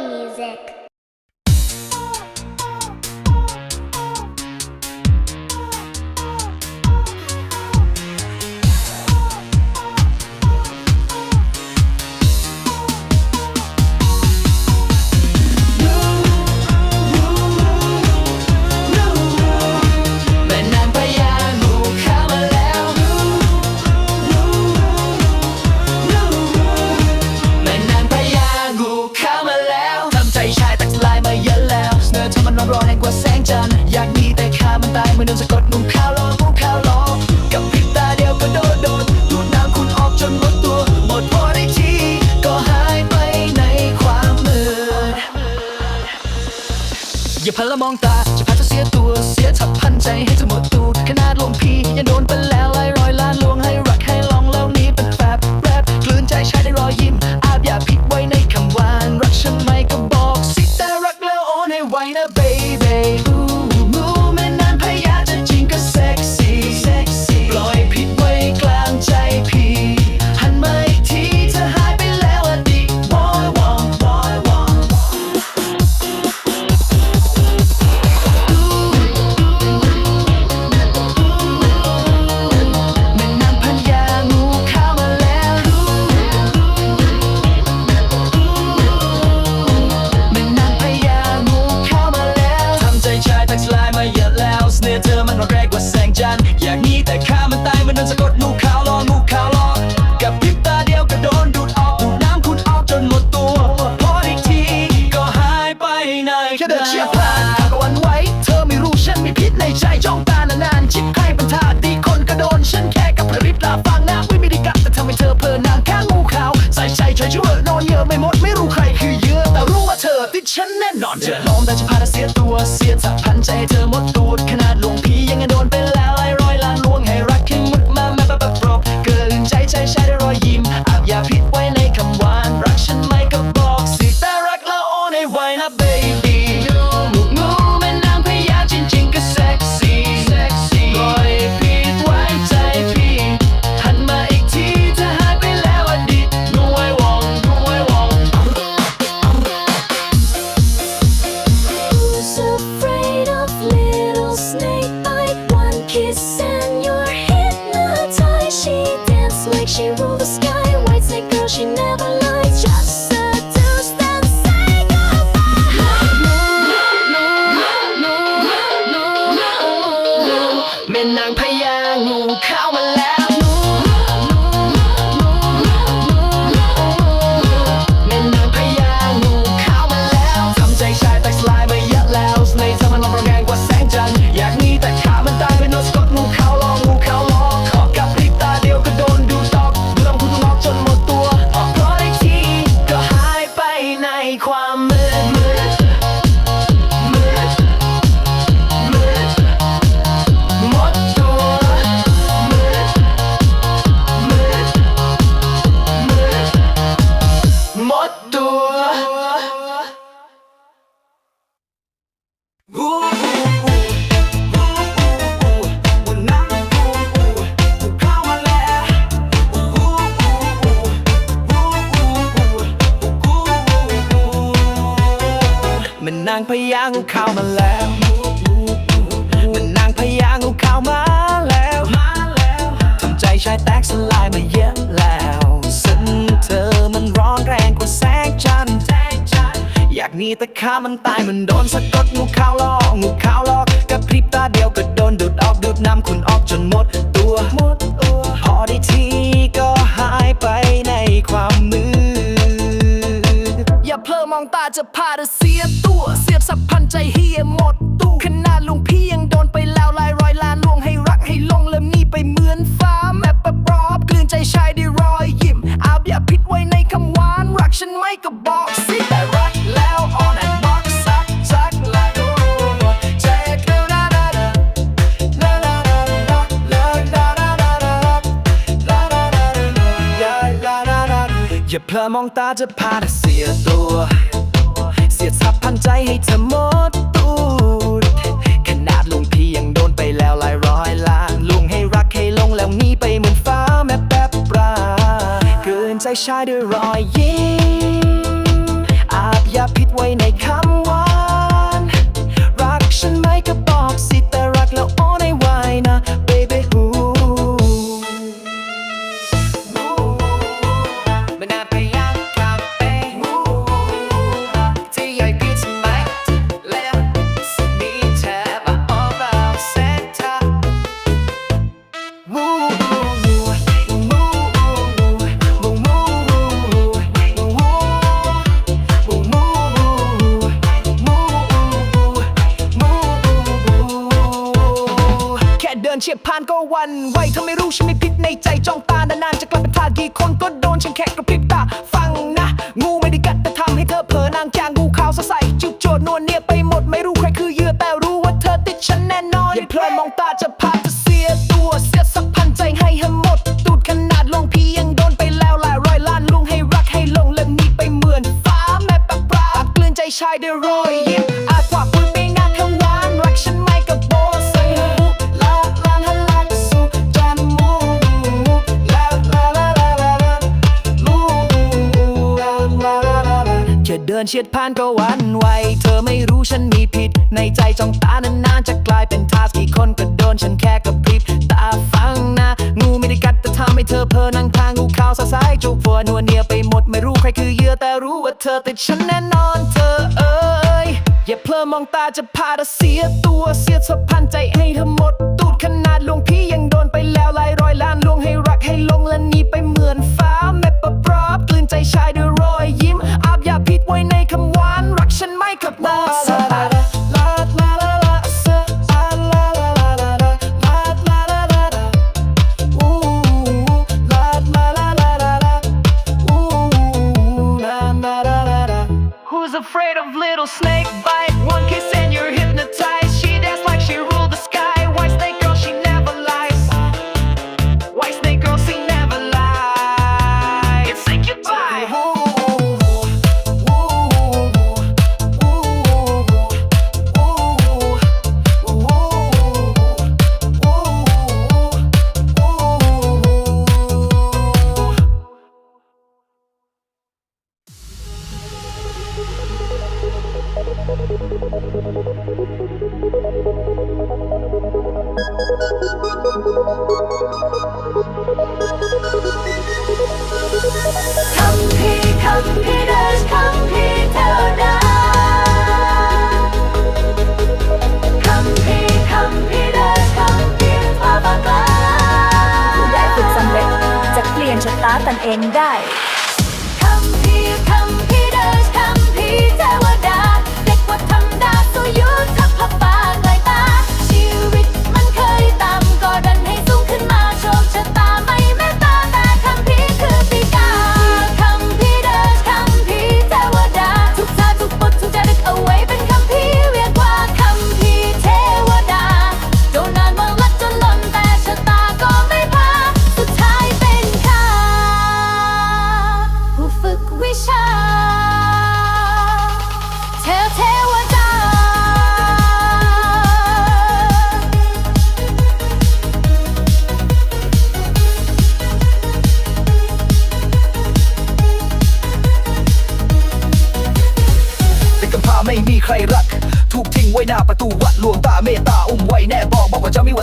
music. When there's a cut, no เดินเชียร์ผ่านข้าก็หวันไหวเธอไม่รู้ฉันมีพิษในใจจ้องตานานๆชิบให้ป็นท่าตีคนก็โดน ฉันแค่กับพริบตาฟังนะไม่มีดีกะแต่ทำให้เธอเพลินนางข้างงูขาวใส่ใจช่วยช่วยนอนเยอะไม่หมดไม่รู้ใครคือเยื่อแต่รู้ว่าเธอติดฉันแน่นอนเธอลมแต่จะพาเธอเสียตัวเสียสักพันใจเธอหมดตูดขนาดหลวงพี่ยังโดนไปแล้วหลายร้อยล้านลวงให้รักให้นมุดมาแม่แบบแบบปรบเกินใจใจใช้ได้รอยยิ้มอาบยาผิดไว้ พญางเข้ามาแล้วมันนางพญางเข้ามาแล้วทำใจชายแตกสลายมาเยอะแล้วซึ่งเธอมันร้อนแรงกว่าแสงจันทร์อยากหนีแต่ข้ามันตายมันโดนสะกดงูขาวล้องูขาวลอกับพริบตาเดียวก็โดนดูดออกดูดน้ำคุณออกจนหมดตัวหมดพอได้ทีก็หายไปในความมืดอย่าเพลอมองตาจะพาเธอเสียต สับพันใจเฮียหมดตู้ขนาดลุงพี่ยังโดนไปแล้วลายรอยล้านลวงให้รักให้ลงเริ่มนี่ไปเหมือนฟ้าแม่ประปรอบกลืนใจชายได้รอยยิ้มอาบยาผิดไว้ในคำหวาน รักฉันไหม่ก็บอกสิแต่รักแล้วอ่อนแอบอกสักสักละโอ้ใจเกลียวนะนะนะนะนะนะนะนะนะนะนะนะอย่าเพลอมองตาจะพาเธอเสียตัว ขับพังใจให้เธอหมดตูด ขนาดลุงพี่ยังโดนไปแล้วหลายร้อยล้านลุงให้รักให้ลงแล้วหนีไปเหมือนฟ้าแม่แป๊บปลาเกินใจชายด้วยรอยยิ้มอาบยาพิษไว้ในคำว่า นก็หวันไวเธอไม่รู้ฉันไม่ผิดในใจจ้องตานานๆจะกลับเป็นทากี่คนก็โดนฉันแค่กระพริบตา ฟังนะ งูไม่ได้กัดแต่ทำให้เธอเผลอนางจางงูขาวสใสจุกโจดนวลเนียไปหมดไม่รู้ใครคือเหยื่อแต่รู้ว่าเธอติดฉันแน่นอนอย่าเพลินมองตาจะพาเธอเสียตัวเสียสักพันใจให้ให้หมดตูดขนาดลงพียังโดนไปแล้วหลายร้อยล้านลุงให้รักให้หลงและหนีไปเหมือนฟ้าแม่ปาปลากลืนใจชายด้รอยยิ้ม ดินเฉียดผ่านก็หวันไหวเธอไม่รู้ฉันมีผิด ในใจจ้องตานานๆจะกลายเป็นทาสกี่คนก็โดนฉันแค่กับพริบตาฟังนะ งูไม่ได้กัดแต่ทำให้เธอเพลินนั่งทางงูขาวสาสายจูบฟัวนวลเนียไปหมดไม่รู้ใครคือเหยื่อแต่รู้ว่าเธอติดฉันแน่นอนเธอเอ้ยอย่าเพลิมองตาจะพาเธอเสียตัวเสียสะพันใจให้เธอหมด เองได้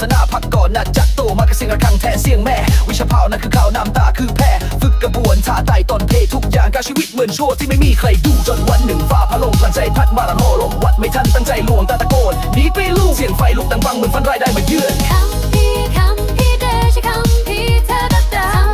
สนาพักก่อนนะจัดโตมากับเสียงระฆังแทนเสียงแม่ วิชาเผานั่นคือข้าวน้ำตาคือแพ้ฝึกกระบวนท่าไต่ตอนเพทุกอย่างการชีวิตเหมือนโชว์ที่ไม่มีใครดูจนวันหนึ่งฟ้าพะลงพลันใจพัดมาละโหลมวัดไม่ทันตั้งใจหลวงตาตะโกนหนีไปลูกเสียงไฟลุกดังบังเหมือนฟันรายได้มาเยือนคำพีร์คำพีร์เดชคำพีร์เทดาดา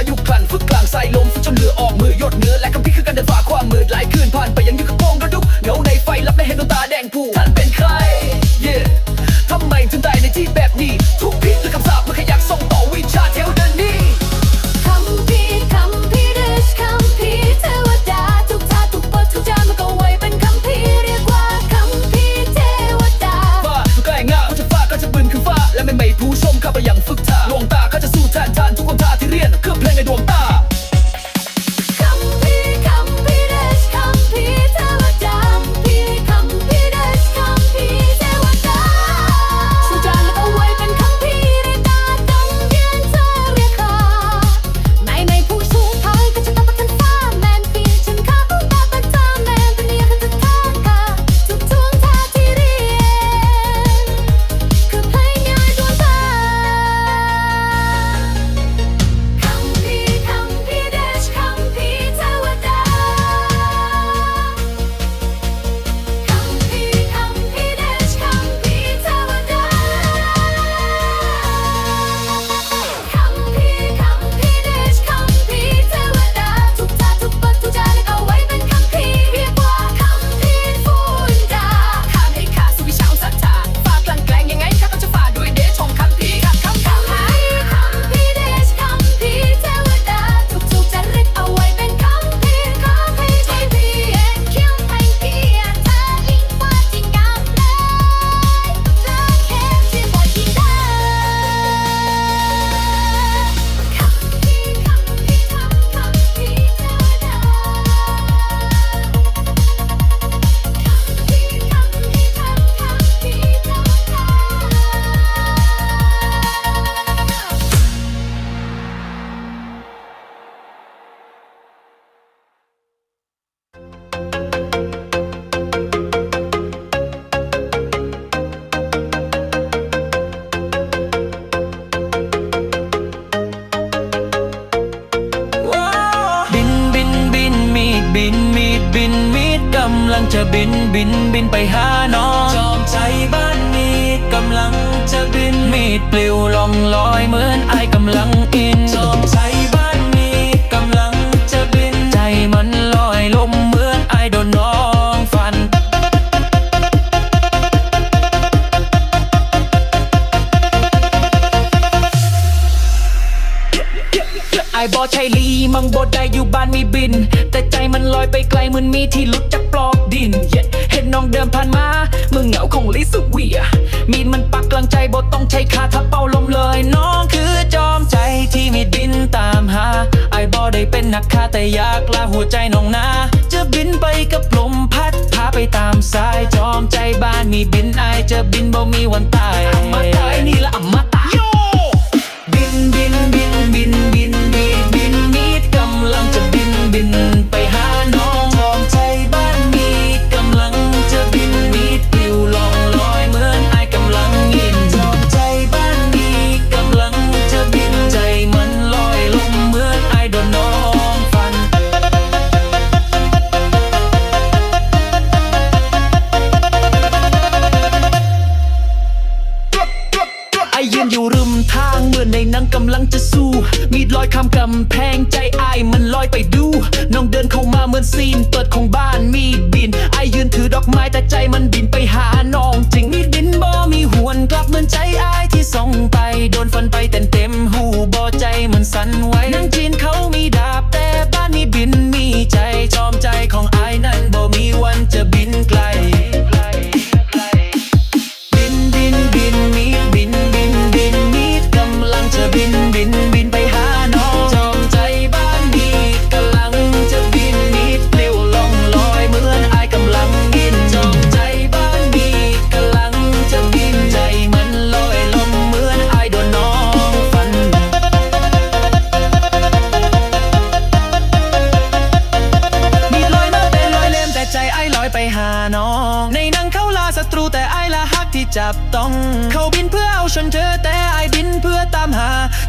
ายุคลันฝึกกลางสายลมจนเหลือออกมือยดเนื้อและคำพิคือการเดินฝ่าความมืดหลายคืนผ่านไปยังอยู่กับโปงกระดุกเงาในไฟลับและเห็นดวงตาแดงผู้ำลังจะบินบินบินไปหาน้องจอมใจบ้านนี้กำลังจะบินมีดปลิวลองลอยเหมือนไอกำลังอินจอมใจบ้านนี้กำลังจะบินใจมันลอยลมเหมือนไอโดนน้องฟันไอบอใช่ลีมังบดได้อยู่บ้านมีบิน แต่ใจมันลอยไปไกลเหมือนมีที่หลุดจากาถ้าเป่าลมเลยน้องคือจอมใจที่มีบินตามหาไอ้บอได้เป็นนักฆ่าแต่อยากลาหัวใจน้องนาจะบินไปกับลมพัดพาไปตามสายจอมใจบ้านมีบินไอายจะบินบ่มีวันตายอมตะนี่ละอมตะโยบินบินบินบินบินำแพงใจอายมันลอยไปดู น้องเดินเข้ามาเหมือนซีนเปิดของบ้านมีดินไอยืนถือดอกไม้แต่ใจมันบินไปหาน้องจริงมีดินบ่มีหวนกลับเหมือนใจอายที่ส่งไป โดนฟันไปเต็มเต็มหูบ่ใจมันสั่นไหวนางจีนเขามีด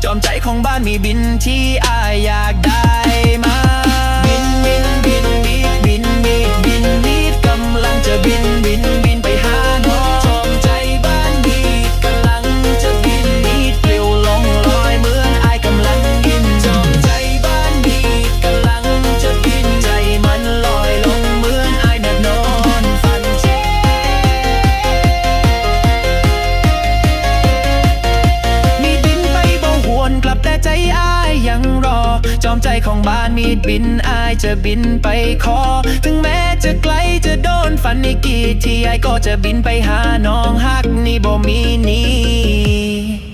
จอมใจของบ้านมีบินที่ไอ้อยากได้ มีดบินอายจะบินไปขอ ถึงแม้จะไกลจะโดนฟันในกี่ทีอายก็จะบินไปหาน้องฮักนี่บ่มีนี้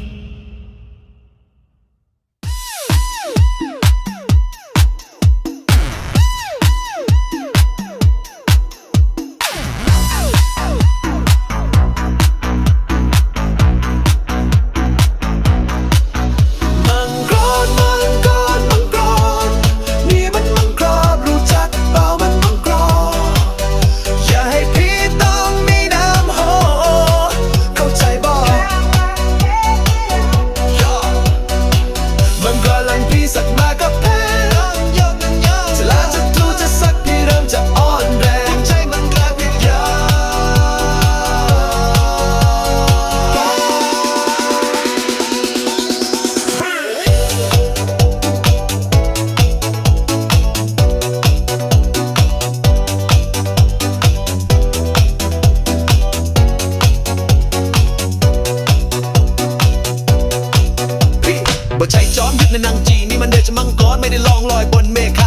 ลอยบนเมฆา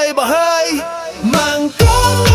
แล้